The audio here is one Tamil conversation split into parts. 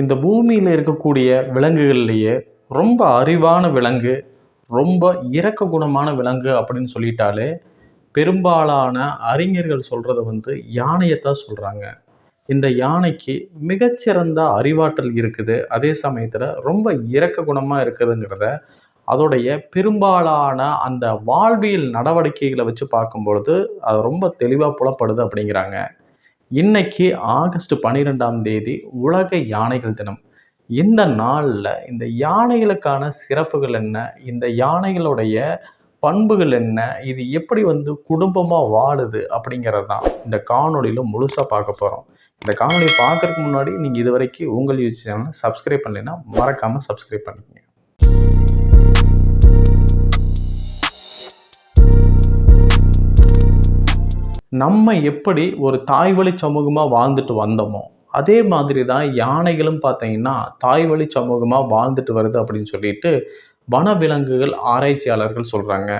இந்த பூமியில் இருக்கக்கூடிய விலங்குகள்லேயே ரொம்ப அறிவான விலங்கு ரொம்ப இறக்க குணமான விலங்கு அப்படின்னு சொல்லிட்டாலே பெரும்பாலான அறிஞர்கள் சொல்கிறத வந்து யானையை தான் சொல்கிறாங்க இந்த யானைக்கு மிகச்சிறந்த அறிவாற்றல் இருக்குது. அதே சமயத்தில் ரொம்ப இறக்க குணமாக இருக்குதுங்கிறத அதோடைய பெரும்பாலான அந்த வாழ்வியல் நடவடிக்கைகளை வச்சு பார்க்கும்பொழுது அது ரொம்ப தெளிவாக புலப்படுது அப்படிங்கிறாங்க. இன்னைக்கு ஆகஸ்ட் பன்னிரெண்டாம் தேதி உலக யானைகள் தினம். இந்த நாளில் இந்த யானைகளுக்கான சிறப்புகள் என்ன? இந்த யானைகளுடைய பண்புகள் என்ன? இது எப்படி வந்து குடும்பமாக வாழுது அப்படிங்கிறது தான் இந்த காணொலியில் முழுசாக பார்க்க போகிறோம் இந்த காணொலியை பார்க்கறதுக்கு முன்னாடி நீங்கள் இது வரைக்கும் உங்கள் யூஸ் சேனலை சப்ஸ்கிரைப் பண்ணலைன்னா மறக்காமல் சப்ஸ்கிரைப் பண்ணிக்கோங்க. நம்ம எப்படி ஒரு தாய் வழி சமூகமாக வாழ்ந்துட்டு வந்தோமோ அதே மாதிரி தான் யானைகளும் பார்த்தீங்கன்னா தாய் வழி சமூகமாக வாழ்ந்துட்டு வருது அப்படின்னு சொல்லிட்டு வனவிலங்குகள் ஆராய்ச்சியாளர்கள் சொல்கிறாங்க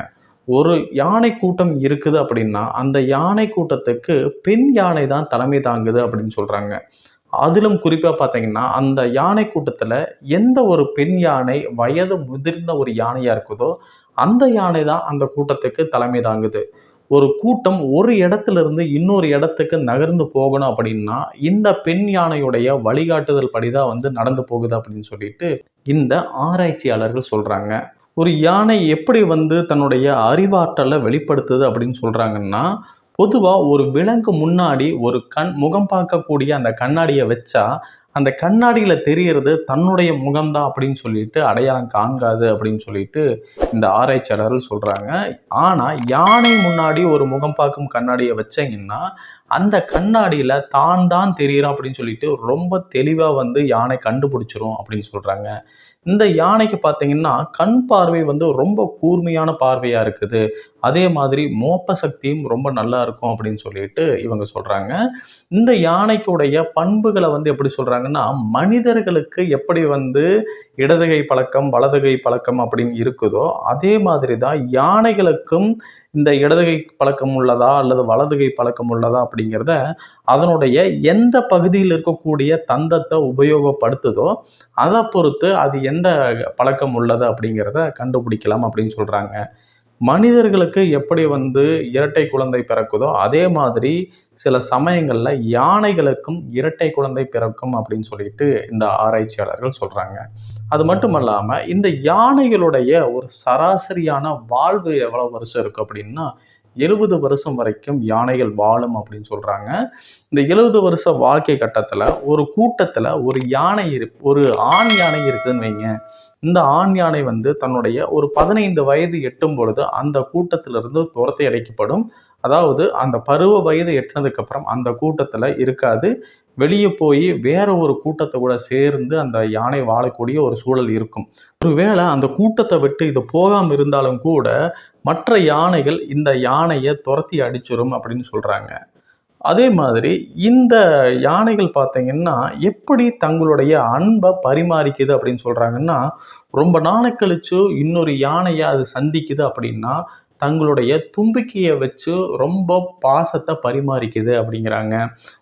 ஒரு யானை கூட்டம் இருக்குது அப்படின்னா அந்த யானை கூட்டத்துக்கு பெண் யானை தான் தலைமை தாங்குது அப்படின்னு சொல்கிறாங்க அதிலும் குறிப்பாக பார்த்தீங்கன்னா அந்த யானை கூட்டத்தில் எந்த ஒரு பெண் யானை வயது முதிர்ந்த ஒரு யானையாக இருக்குதோ அந்த யானை தான் அந்த கூட்டத்துக்கு தலைமை தாங்குது. ஒரு கூட்டம் ஒரு இடத்துல இருந்து இன்னொரு இடத்துக்கு நகர்ந்து போகணும் அப்படின்னா இந்த பெண் யானையுடைய வழிகாட்டுதல் படிதான் வந்து நடந்து போகுது அப்படின்னு சொல்லிட்டு இந்த ஆராய்ச்சியாளர்கள் சொல்றாங்க. ஒரு யானை எப்படி வந்து தன்னுடைய அறிவாற்றலை வெளிப்படுத்துது அப்படின்னு சொல்கிறாங்கன்னா பொதுவாக ஒரு விலங்கு முன்னாடி ஒரு கண் முகம் பார்க்கக்கூடிய அந்த கண்ணாடியை வச்சா அந்த கண்ணாடியில் தெரியறது தன்னுடைய முகம்தான் அப்படின்னு சொல்லிட்டு அடையாளம் காண்காது அப்படின்னு சொல்லிட்டு இந்த ஆராய்ச்சியாளர்கள் சொல்கிறாங்க ஆனால் யானை முன்னாடி ஒரு முகம் பார்க்கும் கண்ணாடியை வச்சீங்கன்னா அந்த கண்ணாடியில் தான் தான் தெரியிறோம் அப்படின்னு சொல்லிட்டு ரொம்ப தெளிவாக வந்து யானை கண்டுபிடிச்சிரும் அப்படின்னு சொல்கிறாங்க இந்த யானைக்கு பார்த்தீங்கன்னா கண் பார்வை வந்து ரொம்ப கூர்மையான பார்வையாக இருக்குது. அதே மாதிரி மோப்ப சக்தியும் ரொம்ப நல்லா இருக்கும் அப்படின்னு சொல்லிட்டு இவங்க சொல்கிறாங்க இந்த யானைக்குடைய பண்புகளை வந்து எப்படி சொல்கிறாங்கன்னா மனிதர்களுக்கு எப்படி வந்து இடதுகை பழக்கம் வலதுகை பழக்கம் அப்படின்னு இருக்குதோ அதே மாதிரி தான் யானைகளுக்கும் இந்த இடதுகை பழக்கம் உள்ளதா அல்லது வலதுகை பழக்கம் உள்ளதா அப்படிங்கிறத அதனுடைய எந்த பகுதியில் இருக்கக்கூடிய தந்தத்தை உபயோகப்படுத்துதோ அதை பொறுத்து அது எந்த பழக்கம் உள்ளது அப்படிங்கிறத கண்டுபிடிக்கலாம் அப்படின்னு சொல்கிறாங்க மனிதர்களுக்கு எப்படி வந்து இரட்டை குழந்தை பிறக்குதோ அதே மாதிரி சில சமயங்களில் யானைகளுக்கும் இரட்டை குழந்தை பிறக்கும் அப்படின்னு சொல்லிட்டு இந்த ஆராய்ச்சியாளர்கள் சொல்கிறாங்க அது மட்டும் இல்லாமல் இந்த யானைகளுடைய ஒரு சராசரியான வாழ்வு எவ்வளோ வருஷம் இருக்குது அப்படின்னா எழுபது வருஷம் வரைக்கும் யானைகள் வாழும் அப்படின்னு சொல்கிறாங்க இந்த எழுபது வருஷ வாழ்க்கை கட்டத்தில் ஒரு கூட்டத்தில் ஒரு யானை இரு ஒரு ஆண் யானை இருக்குதுன்னு வைங்க. இந்த ஆண் யானை வந்து தன்னுடைய ஒரு பதினைந்து வயது எட்டும் பொழுது அந்த கூட்டத்திலிருந்து துரத்தை அடைக்கப்படும். அதாவது அந்த பருவ வயது எட்டினதுக்கப்புறம் அந்த கூட்டத்தில் இருக்காது. வெளியே போய் வேற ஒரு கூட்டத்தை கூட சேர்ந்து அந்த யானை வாழக்கூடிய ஒரு சூழல் இருக்கும். ஒருவேளை அந்த கூட்டத்தை விட்டு இது போகாமல் இருந்தாலும் கூட மற்ற யானைகள் இந்த யானையை துரத்தி அடிச்சிடும் அப்படின்னு சொல்கிறாங்க அதே மாதிரி இந்த யானைகள் பார்த்தீங்கன்னா எப்படி தங்களுடைய அன்பை பரிமாறிக்குது அப்படின்னு சொல்கிறாங்கன்னா ரொம்ப நாளை கழிச்சு இன்னொரு யானையை அது சந்திக்குது அப்படின்னா தங்களுடைய தும்பிக்கையை வச்சு ரொம்ப பாசத்தை பரிமாறிக்குது அப்படிங்கிறாங்க.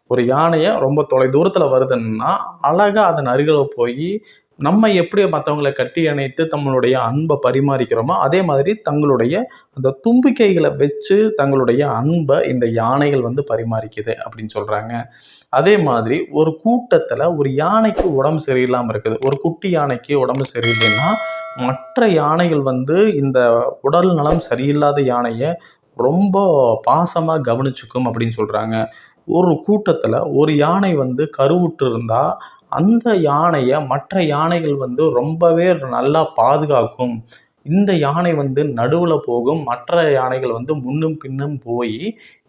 ஒரு யானையை ரொம்ப தொலை தூரத்தில் வருதுன்னா அழகாக அதன் அருகில் போய் நம்ம எப்படி மற்றவங்களை கட்டி அணைத்து நம்மளுடைய அன்பை பரிமாறிக்கிறோமோ அதே மாதிரி தங்களுடைய அந்த தும்பிக்கைகளை வச்சு தங்களுடைய அன்பை இந்த யானைகள் வந்து பரிமாறிக்குது அப்படின்னு சொல்கிறாங்க அதே மாதிரி ஒரு கூட்டத்தில் ஒரு யானைக்கு உடம்பு சரியில்லாமல் இருக்குது. ஒரு குட்டி யானைக்கு உடம்பு சரியில்லைன்னா மற்ற யானைகள் வந்து இந்த உடல் நலம் சரியில்லாத யானையை ரொம்ப பாசமாக கவனிச்சுக்கும் அப்படின்னு சொல்கிறாங்க ஒரு கூட்டத்தில் ஒரு யானை வந்து கருவுற்று இருந்தால் அந்த யானையை மற்ற யானைகள் வந்து ரொம்பவே நல்லா பாதுகாக்கும். இந்த யானை வந்து நடுவில் போகும். மற்ற யானைகள் வந்து முன்னும் பின்னும் போய்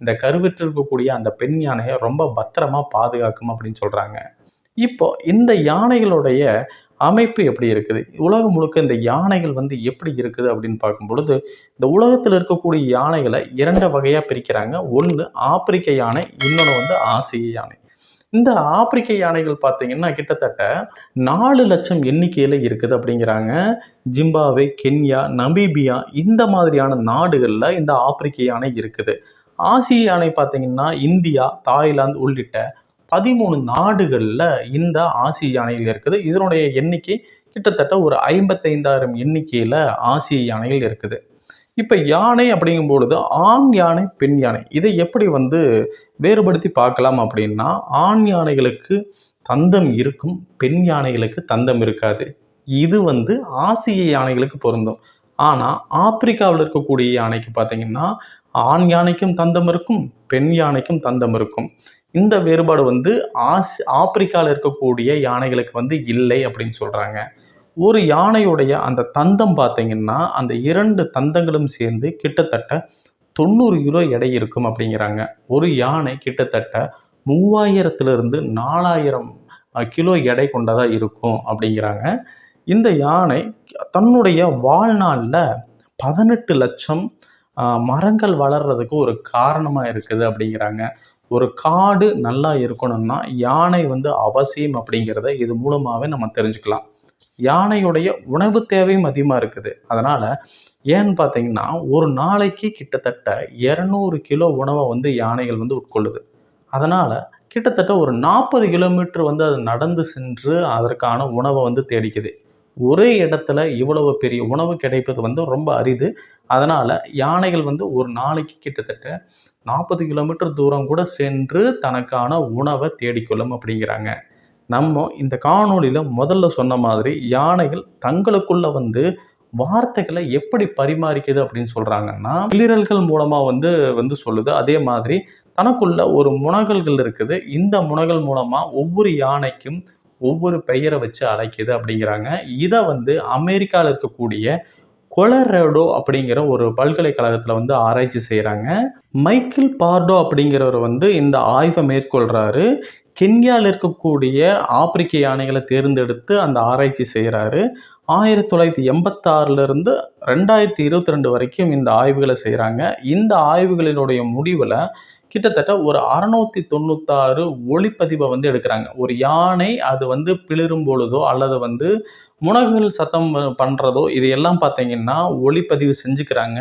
இந்த கருவிற்றிருக்கக்கூடிய அந்த பெண் யானையை ரொம்ப பத்திரமா பாதுகாக்கும் அப்படின்னு சொல்கிறாங்க இப்போ இந்த யானைகளுடைய அமைப்பு எப்படி இருக்குது? உலகம் முழுக்க இந்த யானைகள் வந்து எப்படி இருக்குது அப்படின்னு பார்க்கும் பொழுது இந்த உலகத்தில் இருக்கக்கூடிய யானைகளை இரண்டு வகையாக பிரிக்கிறாங்க. ஒன்று ஆப்பிரிக்க யானை இன்னொன்று வந்து ஆசிய யானை. இந்த ஆப்பிரிக்க யானைகள் பார்த்தீங்கன்னா கிட்டத்தட்ட நாலு லட்சம் எண்ணிக்கையில் இருக்குது அப்படிங்கிறாங்க. ஜிம்பாவே கென்யா நமீபியா இந்த மாதிரியான நாடுகளில் இந்த ஆப்பிரிக்க யானை இருக்குது. ஆசிய யானை பார்த்தீங்கன்னா இந்தியா தாய்லாந்து உள்ளிட்ட பதிமூணு நாடுகளில் இந்த ஆசிய யானைகள் இருக்குது. இதனுடைய எண்ணிக்கை கிட்டத்தட்ட ஒரு ஐம்பத்தைந்தாயிரம் எண்ணிக்கையில் ஆசிய யானைகள் இருக்குது. இப்போ யானை அப்படிங்கும் பொழுது ஆண் யானை பெண் யானை. இதை எப்படி வந்து வேறுபடுத்தி பார்க்கலாம் அப்படின்னா ஆண் யானைகளுக்கு தந்தம் இருக்கும் பெண் யானைகளுக்கு தந்தம் இருக்காது. இது வந்து ஆசிய யானைகளுக்கு பொருந்தும். ஆனால் ஆப்பிரிக்காவில் இருக்கக்கூடிய யானைக்கு பார்த்தீங்கன்னா ஆண் யானைக்கும் தந்தம் இருக்கும் பெண் யானைக்கும் தந்தம் இருக்கும். இந்த வேறுபாடு வந்து ஆஸ் ஆப்பிரிக்காவில் இருக்கக்கூடிய யானைகளுக்கு வந்து இல்லை அப்படின்னு சொல்கிறாங்க ஒரு யானையுடைய அந்த தந்தம் பார்த்தீங்கன்னா அந்த இரண்டு தந்தங்களும் சேர்ந்து கிட்டத்தட்ட தொண்ணூறு கிலோ எடை இருக்கும் அப்படிங்கிறாங்க. ஒரு யானை கிட்டத்தட்ட மூவாயிரத்திலிருந்து நாலாயிரம் கிலோ எடை கொண்டதாக இருக்கும் அப்படிங்கிறாங்க. இந்த யானை தன்னுடைய வாழ்நாளில் பதினெட்டு லட்சம் மரங்கள் வளர்கிறதுக்கு ஒரு காரணமாக இருக்குது அப்படிங்கிறாங்க. ஒரு காடு நல்லா இருக்கணும்னா யானை வந்து அவசியம் அப்படிங்கிறத இது மூலமாகவே நம்ம தெரிஞ்சுக்கலாம். யானையுடைய உணவு தேவையும் அதிகமாக இருக்குது. அதனால் ஏன்னு பார்த்தீங்கன்னா ஒரு நாளைக்கு கிட்டத்தட்ட இரநூறு கிலோ உணவை வந்து யானைகள் வந்து உட்கொள்ளுது. அதனால் கிட்டத்தட்ட ஒரு நாற்பது கிலோமீட்டர் வந்து அது நடந்து சென்று அதற்கான உணவை வந்து தேடிக்குது. ஒரே இடத்துல இவ்வளவு பெரிய உணவு கிடைப்பது வந்து ரொம்ப அரிது. அதனால் யானைகள் வந்து ஒரு நாளைக்கு கிட்டத்தட்ட நாற்பது கிலோமீட்டர் தூரம் கூட சென்று தனக்கான உணவை தேடிக்கொள்ளும் அப்படிங்கிறாங்க. நம்ம இந்த காணொலியில் முதல்ல சொன்ன மாதிரி யானைகள் தங்களுக்குள்ள வந்து வார்த்தைகளை எப்படி பரிமாறிக்குது அப்படின்னு சொல்கிறாங்கன்னா கிளிரல்கள் மூலமாக வந்து வந்து சொல்லுது. அதே மாதிரி தனக்குள்ள ஒரு முனகல்கள் இருக்குது. இந்த முனகல் மூலமாக ஒவ்வொரு யானைக்கும் ஒவ்வொரு பெயரை வச்சு அழைக்குது அப்படிங்கிறாங்க. இதை வந்து அமெரிக்காவில் இருக்கக்கூடிய கொலரேடோ அப்படிங்கிற ஒரு பல்கலைக்கழகத்தில் வந்து ஆராய்ச்சி செய்கிறாங்க மைக்கேல் பார்டோ அப்படிங்கிறவர் வந்து இந்த ஆய்வை மேற்கொள்கிறாரு கென்யாவில் இருக்கக்கூடிய ஆப்பிரிக்க யானைகளை தேர்ந்தெடுத்து அந்த ஆராய்ச்சி செய்கிறாரு. ஆயிரத்தி தொள்ளாயிரத்தி எண்பத்தாறுலேருந்து ரெண்டாயிரத்தி இருபத்தி ரெண்டு வரைக்கும் இந்த ஆய்வுகளை செய்கிறாங்க. இந்த ஆய்வுகளினுடைய முடிவில் கிட்டத்தட்ட ஒரு அறநூற்றி தொண்ணூத்தாறு ஒளிப்பதிவை வந்து எடுக்கிறாங்க. ஒரு யானை அது வந்து பிளிரும் பொழுதோ அல்லது வந்து முனகுகள் சத்தம் பண்ணுறதோ இது எல்லாம் பார்த்தீங்கன்னா ஒளிப்பதிவு செஞ்சுக்கிறாங்க.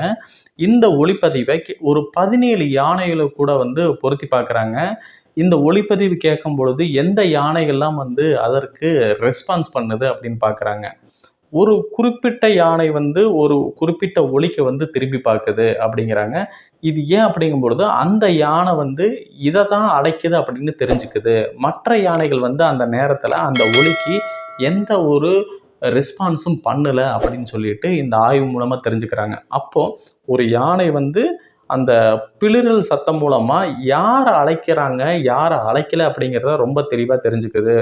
இந்த ஒளிப்பதிவை ஒரு பதினேழு யானைகளை கூட வந்து பொருத்தி பார்க்குறாங்க. இந்த ஒளிப்பதிவு கேட்கும் பொழுது எந்த யானைகள்லாம் வந்து அதற்கு ரெஸ்பான்ஸ் பண்ணுது அப்படின்னு பார்க்குறாங்க. ஒரு குறிப்பிட்ட யானை வந்து ஒரு குறிப்பிட்ட ஒலிக்க வந்து திரும்பி பார்க்குது அப்படிங்கிறாங்க. இது ஏன் அப்படிங்கும் பொழுது அந்த யானை வந்து இதை தான் அடைக்குது அப்படின்னு தெரிஞ்சுக்குது. மற்ற யானைகள் வந்து அந்த நேரத்தில் அந்த ஒலிக்கு எந்த ஒரு ரெஸ்பான்ஸும் பண்ணலை அப்படின்னு சொல்லிட்டு இந்த ஆய்வு மூலமாக தெரிஞ்சுக்கிறாங்க. அப்போது ஒரு யானை வந்து அந்த பிளிரல் சத்தம் மூலமாக யாரை அழைக்கிறாங்க யாரை அழைக்கலை அப்படிங்கிறத ரொம்ப தெளிவாக தெரிஞ்சுக்குது.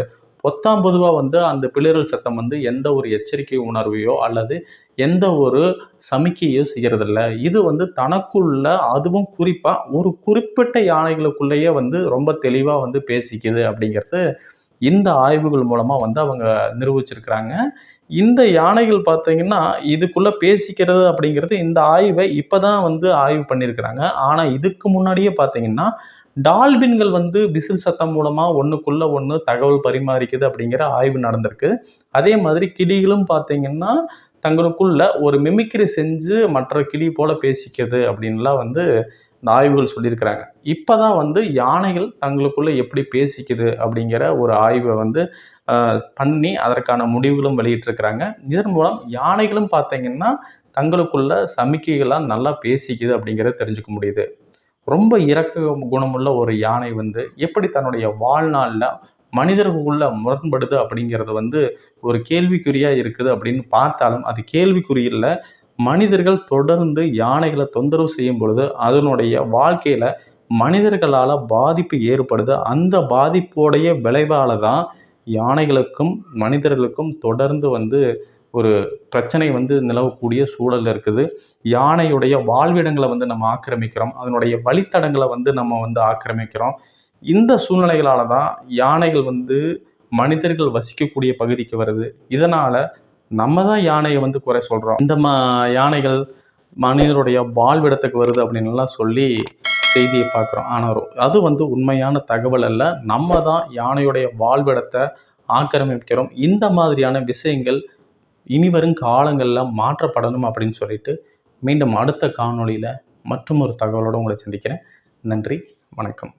பொத்தாம் பொதுவாக வந்து அந்த பிளிரல் சத்தம் வந்து எந்த ஒரு எச்சரிக்கை உணர்வையோ அல்லது எந்த ஒரு சமிக்கையோ செய்கிறதில்ல இது வந்து தனக்குள்ள அதுவும் குறிப்பாக ஒரு குறிப்பிட்ட யானைகளுக்குள்ளேயே வந்து ரொம்ப தெளிவாக வந்து பேசிக்குது அப்படிங்கிறது இந்த ஆய்வுகள் மூலமாக வந்து அவங்க நிரூபிச்சிருக்கிறாங்க. இந்த யானைகள் பார்த்தீங்கன்னா இதுக்குள்ளே பேசிக்கிறது அப்படிங்கிறது இந்த ஆய்வை இப்போ தான் வந்து ஆய்வு பண்ணியிருக்கிறாங்க. ஆனால் இதுக்கு முன்னாடியே பார்த்தீங்கன்னா டால்பின்கள் வந்து விசில் சத்தம் மூலமாக ஒன்றுக்குள்ளே ஒன்று தகவல் பரிமாறிக்குது அப்படிங்கிற ஆய்வு நடந்திருக்கு. அதே மாதிரி கிளிகளும் பார்த்தீங்கன்னா தங்களுக்குள்ள ஒரு மிமிக்ரி செஞ்சு மற்ற கிளி போல பேசிக்கிறது அப்படின்லாம் வந்து இந்த ஆய்வுகள் சொல்லியிருக்கிறாங்க. இப்போ தான் வந்து யானைகள் தங்களுக்குள்ளே எப்படி பேசிக்குது அப்படிங்கிற ஒரு ஆய்வை வந்து பண்ணி அதற்கான முடிவுகளும் வெளியிட்டிருக்கிறாங்க. இதன் மூலம் யானைகளும் பார்த்தீங்கன்னா தங்களுக்குள்ள சமிக்கைகள்லாம் நல்லா பேசிக்குது அப்படிங்கிறத தெரிஞ்சுக்க முடியுது. ரொம்ப இறக்க குணமுள்ள ஒரு யானை வந்து எப்படி தன்னுடைய வாழ்நாளில் மனிதர்களுக்குள்ள முரண்படுது அப்படிங்கிறது வந்து ஒரு கேள்விக்குறியாக இருக்குது அப்படின்னு பார்த்தாலும் அது கேள்விக்குறியில் மனிதர்கள் தொடர்ந்து யானைகளை தொந்தரவு செய்யும் பொழுது அதனுடைய வாழ்க்கையில் மனிதர்களால் பாதிப்பு ஏற்படுது. அந்த பாதிப்போடைய விளைவால் தான் யானைகளுக்கும் மனிதர்களுக்கும் தொடர்ந்து வந்து ஒரு பிரச்சனை வந்து நிலவக்கூடிய சூழல் இருக்குது. யானையுடைய வாழ்விடங்களை வந்து நம்ம ஆக்கிரமிக்கிறோம். அதனுடைய வழித்தடங்களை வந்து நம்ம வந்து ஆக்கிரமிக்கிறோம். இந்த சூழ்நிலைகளால் தான் யானைகள் வந்து மனிதர்கள் வசிக்கக்கூடிய பகுதிக்கு வருது. இதனால் நம்ம தான் யானையை வந்து குறை சொல்கிறோம் இந்த மா யானைகள் மனிதனுடைய வாழ்விடத்துக்கு வருது அப்படின்லாம் சொல்லி செய்தியை பார்க்குறோம். ஆனால் அது வந்து உண்மையான தகவல் அல்ல. நம்ம தான் யானையுடைய வாழ்விடத்தை ஆக்கிரமிக்கிறோம். இந்த மாதிரியான விஷயங்கள் இனிவரும் காலங்களில் மாற்றப்படணும் அப்படின்னு சொல்லிட்டு மீண்டும் அடுத்த காணொளியில் மற்றும் ஒரு தகவலோடு உங்களை சந்திக்கிறேன். நன்றி வணக்கம்.